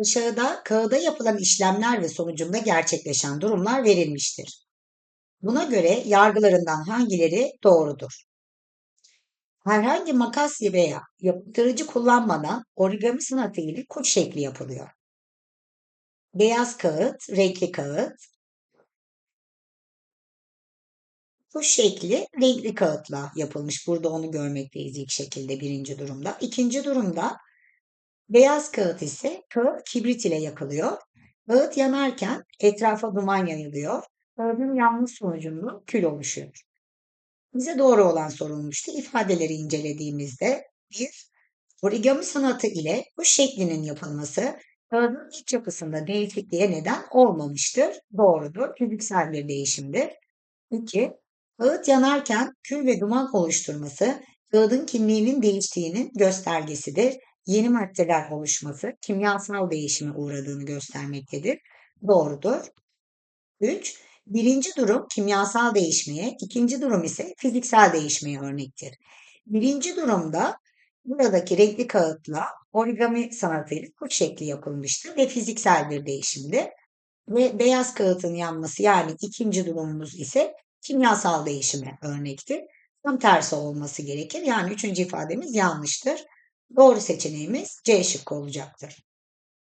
Aşağıda kağıda yapılan işlemler ve sonucunda gerçekleşen durumlar verilmiştir. Buna göre yargılarından hangileri doğrudur? Herhangi makas veya yapıştırıcı kullanmadan origami sanatı ile kuş şekli yapılıyor. Beyaz kağıt, renkli kağıt. Kuş şekli renkli kağıtla yapılmış. Burada onu görmekteyiz ilk şekilde birinci durumda. İkinci durumda beyaz kağıt ise kağıt kibrit ile yakılıyor. Kağıt yanarken etrafa duman yayılıyor. Kağıdın yanmış sonucunda kül oluşuyor. Bize doğru olan sorulmuştu. İfadeleri incelediğimizde bir, origami sanatı ile bu şeklinin yapılması kağıdın iç yapısında değişikliğe neden olmamıştır. Doğrudur. Fiziksel bir değişimdir. 2. Kağıt yanarken kül ve duman oluşturması kağıdın kimliğinin değiştiğinin göstergesidir. Yeni maddeler oluşması kimyasal değişime uğradığını göstermektedir. Doğrudur. 3. Birinci durum kimyasal değişmeye, ikinci durum ise fiziksel değişmeye örnektir. Birinci durumda buradaki renkli kağıtla origami sanatıyla kuş şekli yapılmıştır ve fiziksel bir değişimdi. Ve beyaz kağıtın yanması yani ikinci durumumuz ise kimyasal değişime örnektir. Tam tersi olması gerekir. Yani üçüncü ifademiz yanlıştır. Doğru seçeneğimiz C şıkkı olacaktır.